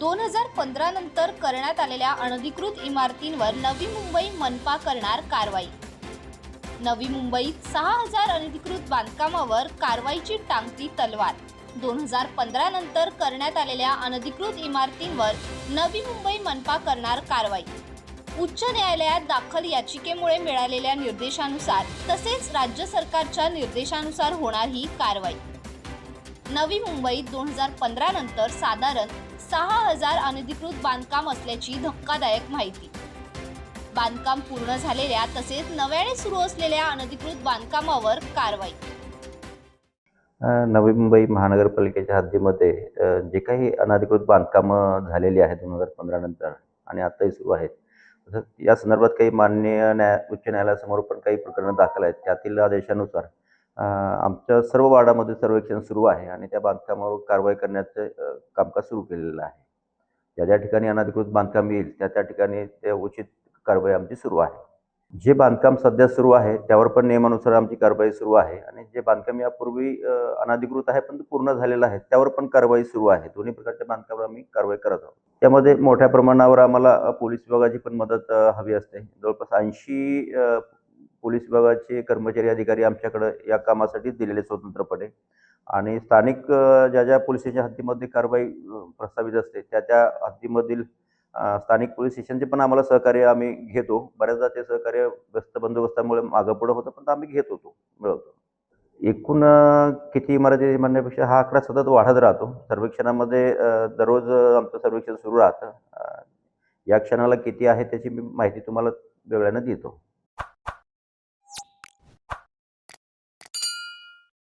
दोन हजार पंधरा नंतर करण्यात आलेल्या अनधिकृत इमारतींवर नवी मुंबई मनपा करणार कारवाई. नवी मुंबईत सहा हजार अनधिकृत बांधकामावर कारवाईची टांगती तलवार. दोन हजार पंधरा नंतर करण्यात आलेल्या अनधिकृत इमारतींवर नवी मुंबई मनपा करणार कारवाई. उच्च न्यायालयात दाखल याचिकेमुळे मिळालेल्या निर्देशानुसार तसेच राज्य सरकारच्या निर्देशानुसार होणार ही कारवाई. नवी मुंबईत दोन हजार पंधरा नंतर साधारण सहा हजार अनधिकृत बांधकाम असल्याची धक्कादायक माहिती. बांधकाम पूर्ण झालेल्या तसेच नव्याने सुरू असलेल्या अनधिकृत बांधकामावर कारवाई. नवी मुंबई महानगरपालिकेच्या हद्दीमध्ये जे काही अनधिकृत बांधकामं झालेली आहेत दोन हजार पंधरा नंतर आणि आत्ताही सुरू आहेत. तसंच या संदर्भात काही माननीय न्याय उच्च न्यायालयासमोर पण काही प्रकरणं दाखल आहेत. त्यातील आदेशानुसार आमच्या सर्व वार्डामध्ये सर्वेक्षण सुरू आहे आणि त्या बांधकामावर कारवाई करण्याचं कामकाज सुरू केलेलं आहे. ज्या ज्या ठिकाणी अनधिकृत बांधकाम येईल त्या त्या ठिकाणी ते उचित कारवाई आमची सुरू आहे. जे बांधकाम सध्या सुरू आहे त्यावर पण नियमानुसार आमची कारवाई सुरू आहे आणि जे बांधकाम यापूर्वी अ, अनधिकृत आहे पण पूर्ण झालेलं आहे त्यावर पण कारवाई सुरू आहे. दोन्ही प्रकारच्या बांधकामावर आम्ही कारवाई करत आहोत. त्यामध्ये मोठ्या प्रमाणावर आम्हाला पोलीस विभागाची पण मदत हवी असते. जवळपास ऐंशी पोलीस विभागाचे कर्मचारी अधिकारी आमच्याकडं या कामासाठी दिलेले स्वतंत्रपणे आणि स्थानिक ज्या ज्या पोलीस स्टेशन हद्दीमध्ये कारवाई प्रस्तावित असते त्या त्या हद्दीमधील स्थानिक पोलीस स्टेशनचे पण आम्हाला सहकार्य आम्ही घेतो. बऱ्याचदा ते सहकार्य गस्त बंदोबस्तामुळे मागं पुढं होतं पण आम्ही घेत होतो मिळवतो. एकूण किती इमारती म्हणण्यापेक्षा हा आकडा सतत वाढत राहतो. सर्वेक्षणामध्ये दररोज आमचं सर्वेक्षण सुरू राहतं. या क्षणाला किती आहे त्याची मी माहिती तुम्हाला वेगळ्यानं देतो.